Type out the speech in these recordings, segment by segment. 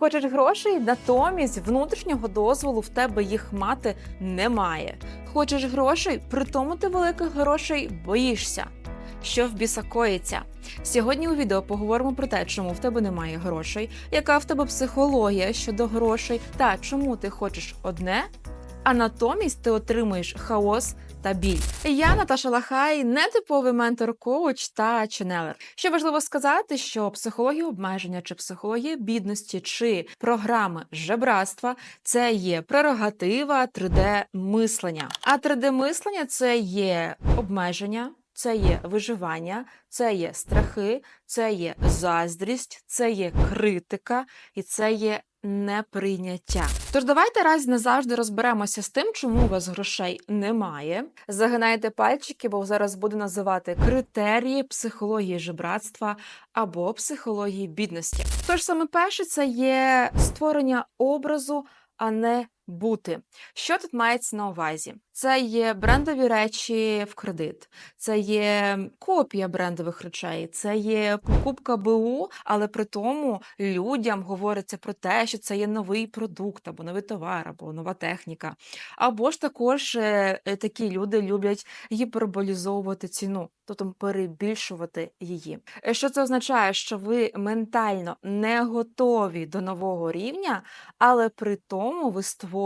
Хочеш грошей, натомість внутрішнього дозволу в тебе їх мати немає. Хочеш грошей, при тому ти великих грошей боїшся. Що в біса коїться? Сьогодні у відео поговоримо про те, чому в тебе немає грошей, яка в тебе психологія щодо грошей, та чому ти хочеш одне, а натомість ти отримуєш хаос та біль. Я Наташа Лахай, нетиповий ментор-коуч та ченелер. Що важливо сказати, що психологія обмеження, чи психологія бідності, чи програми жебратства це є прерогатива 3D-мислення. А 3D-мислення це є обмеження. Це є виживання, це є страхи, це є заздрість, це є критика і це є неприйняття. Тож давайте раз назавжди розберемося з тим, чому у вас грошей немає. Загинайте пальчики, бо зараз буду називати критерії психології жебратства або психології бідності. Тож саме перше це є створення образу, а не бути. Що тут мається на увазі? Це є брендові речі в кредит, це є копія брендових речей, це є покупка БУ, але при тому людям говориться про те, що це є новий продукт, або новий товар, або нова техніка. Або ж також е, е, такі люди люблять гіперболізовувати ціну, тобто перебільшувати її. Е, Що це означає? Що ви ментально не готові до нового рівня, але при тому ви створюєте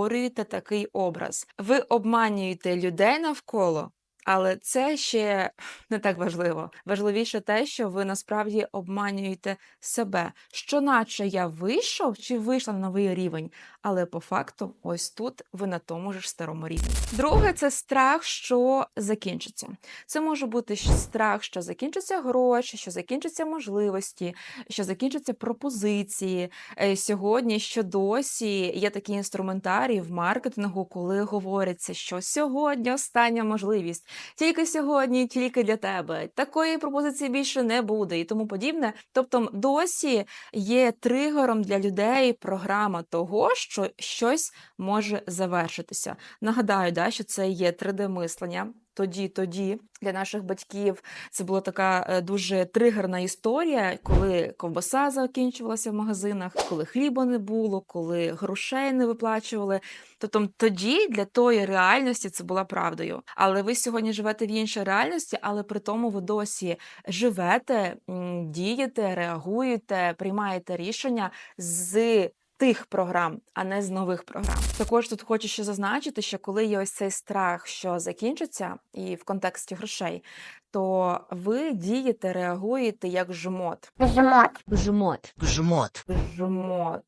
такий образ. Ви обманюєте людей навколо. Але це ще не так важливо. Важливіше те, що ви насправді обманюєте себе, що наче я вийшов чи вийшла на новий рівень, але по факту, ось тут ви на тому ж старому рівні. Друге, це страх, що закінчиться. Це може бути страх, що закінчаться гроші, що закінчаться можливості, що закінчаться пропозиції. Е, Сьогодні, що досі є такі інструментарії в маркетингу, коли говориться, що сьогодні остання можливість, тільки сьогодні, тільки для тебе. Такої пропозиції більше не буде і тому подібне. Тобто, досі є тригером для людей програма того, що щось може завершитися. Нагадаю, да, що це є 3D-мислення. Тоді, тоді для наших батьків це була така е, дуже тригерна історія, коли ковбаса закінчувалася в магазинах, коли хліба не було, коли грошей не виплачували. Тобто тоді для тої реальності це була правдою. Але ви сьогодні живете в іншій реальності, але при тому ви досі живете, дієте, реагуєте, приймаєте рішення з тих програм, а не з нових програм. Також тут хочу ще зазначити, що коли є ось цей страх, що закінчиться, і в контексті грошей, то ви дієте, реагуєте як жмот. Жмот. Жмот. Жмот. Жмот.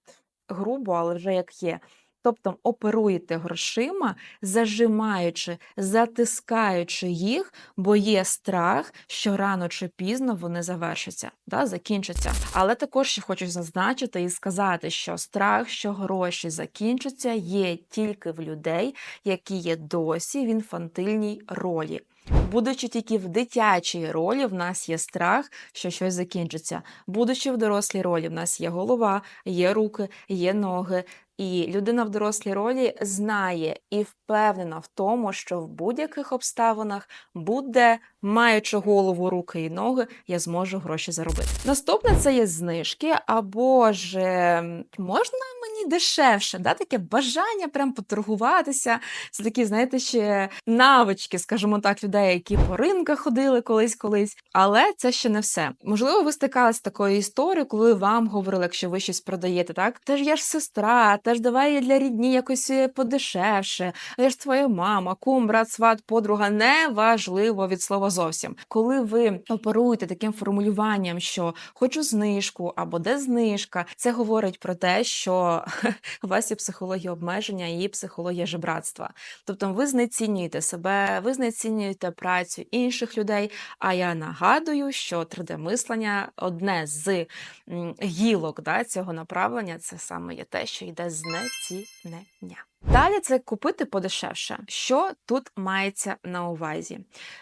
Грубо, але вже як є. Тобто оперуєте грошима, зажимаючи, затискаючи їх, бо є страх, що рано чи пізно вони завершаться, да, закінчаться. Але також хочу зазначити і сказати, що страх, що гроші закінчаться, є тільки в людей, які є досі в інфантильній ролі. Будучи тільки в дитячій ролі, в нас є страх, що щось закінчиться. Будучи в дорослій ролі, в нас є голова, є руки, є ноги. І людина в дорослій ролі знає і впевнена в тому, що в будь-яких обставинах буде, маючи голову, руки і ноги, я зможу гроші заробити. Наступне це є знижки, або ж ем, можна дешевше, да? таке бажання прям поторгуватися. Це такі, знаєте, ще навички, скажімо так, людей, які по ринках ходили колись-колись. Але це ще не все. Можливо, ви стикалися з такою історією, коли вам говорили, якщо ви щось продаєте, так? Та ж я ж сестра, та ж давай я для рідні якось е, подешевше. А я ж твоя мама, кум, брат, сват, подруга, неважливо від слова зовсім. Коли ви оперуєте таким формулюванням, що хочу знижку або де знижка, це говорить про те, що у вас є психологія обмеження і психологія жебратства. Тобто ви знецінюєте себе, ви знецінюєте працю інших людей. А я нагадую, що 3D-мислення одне з гілок да, цього направлення, це саме є те, що йде знецінення. Далі це купити подешевше. Що тут мається на увазі?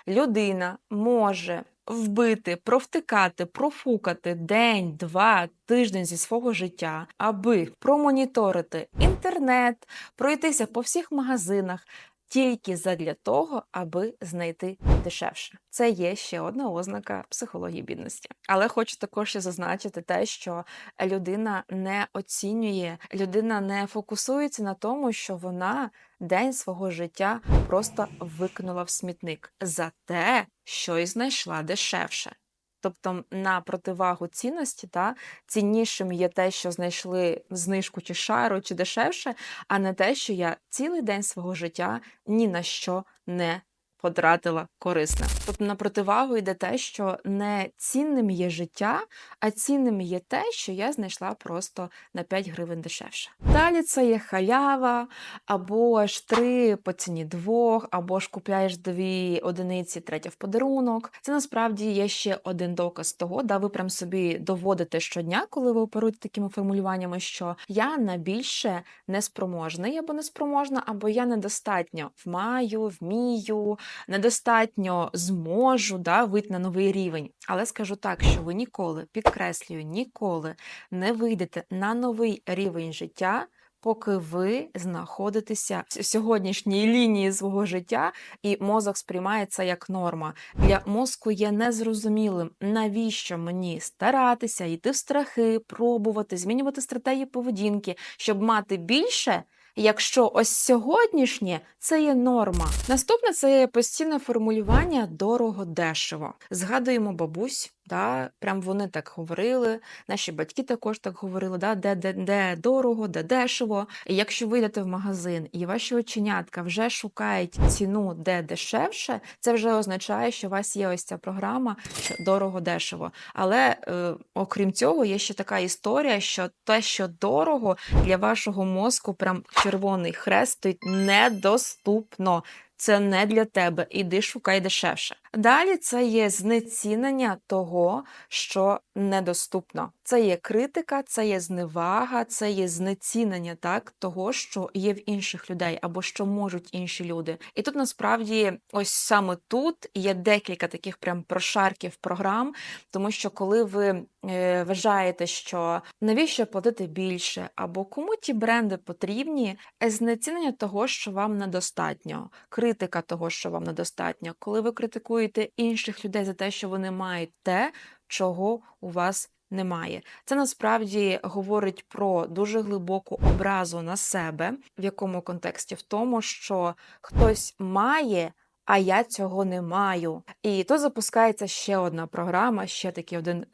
Людина може вбити, провтикати, профукати день, два, тиждень зі свого життя, аби промоніторити інтернет, пройтися по всіх магазинах. Тільки задля того, аби знайти дешевше. Це є ще одна ознака психології бідності. Але хочу також ще зазначити те, що людина не оцінює, людина не фокусується на тому, що вона день свого життя просто викинула в смітник за те, що й знайшла дешевше. Тобто на противагу цінності, та ціннішим є те, що знайшли знижку чи шару, чи дешевше, а не те, що я цілий день свого життя ні на що не потратила корисне. Тобто на противагу йде те, що не цінним є життя, а цінним є те, що я знайшла просто на 5 гривень дешевше. Далі це є халява, або ж три по ціні двох, або ж купляєш дві одиниці, третя в подарунок. Це насправді є ще один доказ того, да ви прям собі доводите щодня, коли ви оперуєте такими формулюваннями, що я на більше неспроможний або неспроможна, або я недостатньо вмаю, вмію, недостатньо зможу да, вийти на новий рівень. Але скажу так, що ви ніколи, підкреслюю, ніколи не вийдете на новий рівень життя. Поки ви знаходитеся в сьогоднішній лінії свого життя, і мозок сприймає це як норма. Для мозку є незрозумілим, навіщо мені старатися, йти в страхи, пробувати, змінювати стратегії поведінки, щоб мати більше, якщо ось сьогоднішнє це є норма. Наступне це є постійне формулювання дорого-дешево. Згадуємо бабусь. Да, прям вони так говорили, наші батьки також так говорили, да, де, де, де дорого, де дешево. І якщо ви йдете в магазин і ваші оченятка вже шукають ціну, де дешевше, це вже означає, що у вас є ось ця програма, дорого-дешево. Але е, окрім цього, є ще така історія, що те, що дорого для вашого мозку, прям червоний хрест стоїть недоступно. Це не для тебе, іди шукай дешевше. Далі це є знецінення того, що недоступно. Це є критика, це є зневага, це є знецінення так того, що є в інших людей або що можуть інші люди. І тут насправді, ось саме тут є декілька таких прям прошарків програм, тому що коли ви е, вважаєте, що навіщо платити більше, або кому ті бренди потрібні, е, знецінення того, що вам недостатньо, критика того, що вам недостатньо, коли ви критикуєте інших людей за те, що вони мають те, чого у вас немає. Це насправді говорить про дуже глибоку образу на себе, в якому контексті? В тому, що хтось має. А я цього не маю. І тут запускається ще одна програма, ще такий один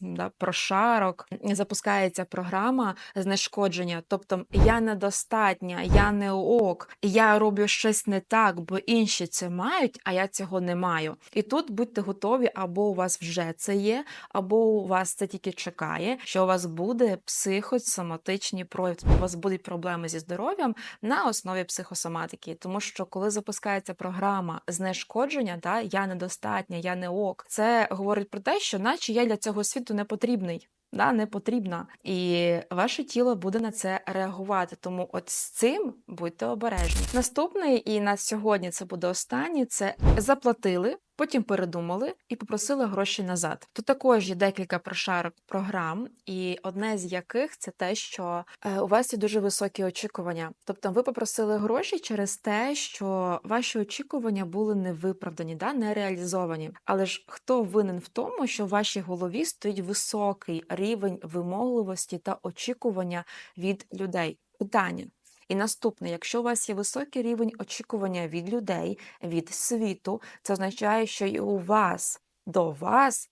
да, прошарок. Запускається програма знешкодження. Тобто я недостатня, я не ок, я роблю щось не так, бо інші це мають, а я цього не маю. І тут будьте готові, або у вас вже це є, або у вас це тільки чекає, що у вас буде психосоматичні прояви, у вас будуть проблеми зі здоров'ям на основі психосоматики. Тому що коли запускається програма знешкодження, да, я недостатня, я не ок, це говорить про те, що наче я для цього світу не потрібний. Да, не потрібна, і ваше тіло буде на це реагувати. Тому от з цим будьте обережні. Наступний і на сьогодні це буде останній. Це заплатили, потім передумали і попросили гроші назад. Тут також є декілька прошарок програм, і одне з яких це те, що е, у вас є дуже високі очікування. Тобто, ви попросили гроші через те, що ваші очікування були невиправдані, да, не реалізовані. Але ж хто винен в тому, що в вашій голові стоїть високий рівень вимогливості та очікування від людей? Питання. І наступне, якщо у вас є високий рівень очікування від людей, від світу, це означає, що і у вас до вас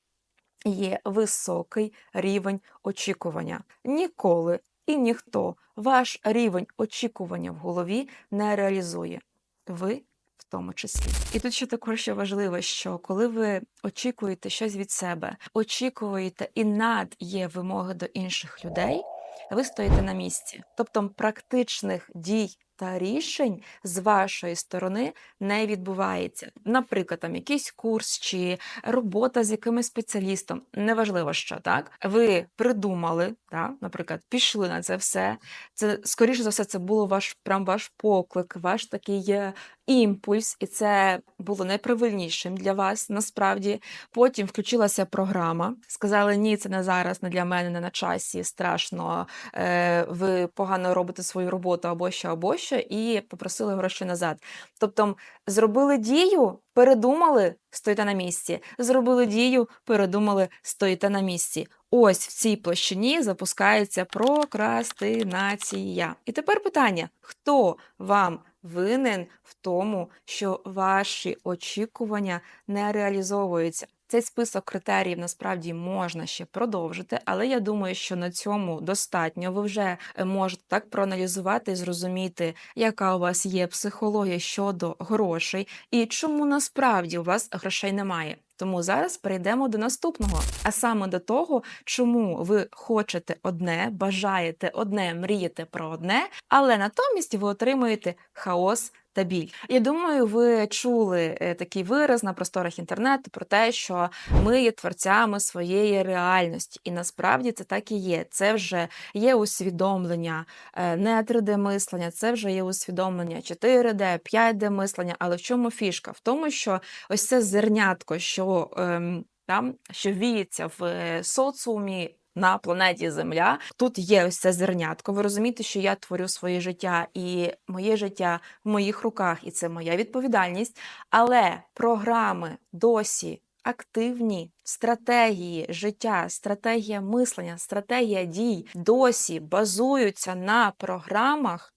є високий рівень очікування. Ніколи і ніхто ваш рівень очікування в голові не реалізує. Ви тому числі. І тут ще також ще важливо, що коли ви очікуєте щось від себе, очікуєте і над є вимоги до інших людей, ви стоїте на місці. Тобто практичних дій та рішень з вашої сторони не відбувається. Наприклад, там якийсь курс чи робота з якимось спеціалістом, неважливо що, так? Ви придумали, так? наприклад, пішли на це все. Це, скоріше за все, це було ваш прям ваш поклик, ваш такий е, імпульс, і це було найправильнішим для вас насправді. Потім включилася програма. Сказали, ні, це не зараз, не для мене, не на часі, страшно, е, ви погано робите свою роботу або що, або що. Тощо і попросили гроші назад. Тобто зробили дію, передумали, стоїте на місці. Зробили дію, передумали, стоїте на місці. Ось в цій площині запускається прокрастинація. І тепер питання: хто вам винен в тому, що ваші очікування не реалізовуються? Цей список критеріїв насправді можна ще продовжити, але я думаю, що на цьому достатньо. Ви вже е, можете так проаналізувати і зрозуміти, яка у вас є психологія щодо грошей і чому насправді у вас грошей немає. Тому зараз перейдемо до наступного, а саме до того, чому ви хочете одне, бажаєте одне, мрієте про одне, але натомість ви отримуєте хаос та біль. Я думаю, ви чули е, такий вираз на просторах інтернету про те, що ми є творцями своєї реальності, і насправді це так і є. Це вже є усвідомлення е, не 3D мислення, це вже є усвідомлення 4D, 5D мислення. Але в чому фішка? В тому, що ось це зернятко, що ем, там що віється в е, соціумі. На планеті Земля тут є ось це зернятко. Ви розумієте, що я творю своє життя, і моє життя в моїх руках, і це моя відповідальність. Але програми досі активні, стратегії життя, стратегія мислення, стратегія дій досі базуються на програмах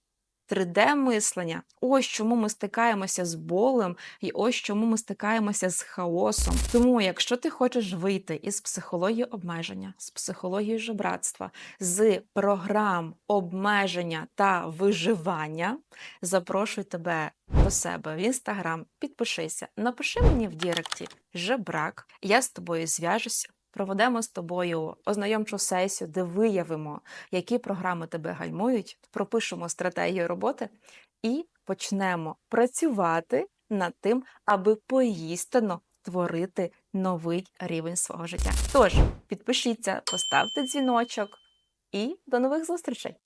3D мислення. Ось чому ми стикаємося з болем, і ось чому ми стикаємося з хаосом. Тому, якщо ти хочеш вийти із психології обмеження, з психології жебратства, з програм обмеження та виживання, запрошую тебе до себе в інстаграм. Підпишися, напиши мені в Діректі жебрак. Я з тобою зв'яжуся. Проведемо з тобою ознайомчу сесію, де виявимо, які програми тебе гальмують, пропишемо стратегію роботи і почнемо працювати над тим, аби поїстено творити новий рівень свого життя. Тож підпишіться, поставте дзвіночок і до нових зустрічей!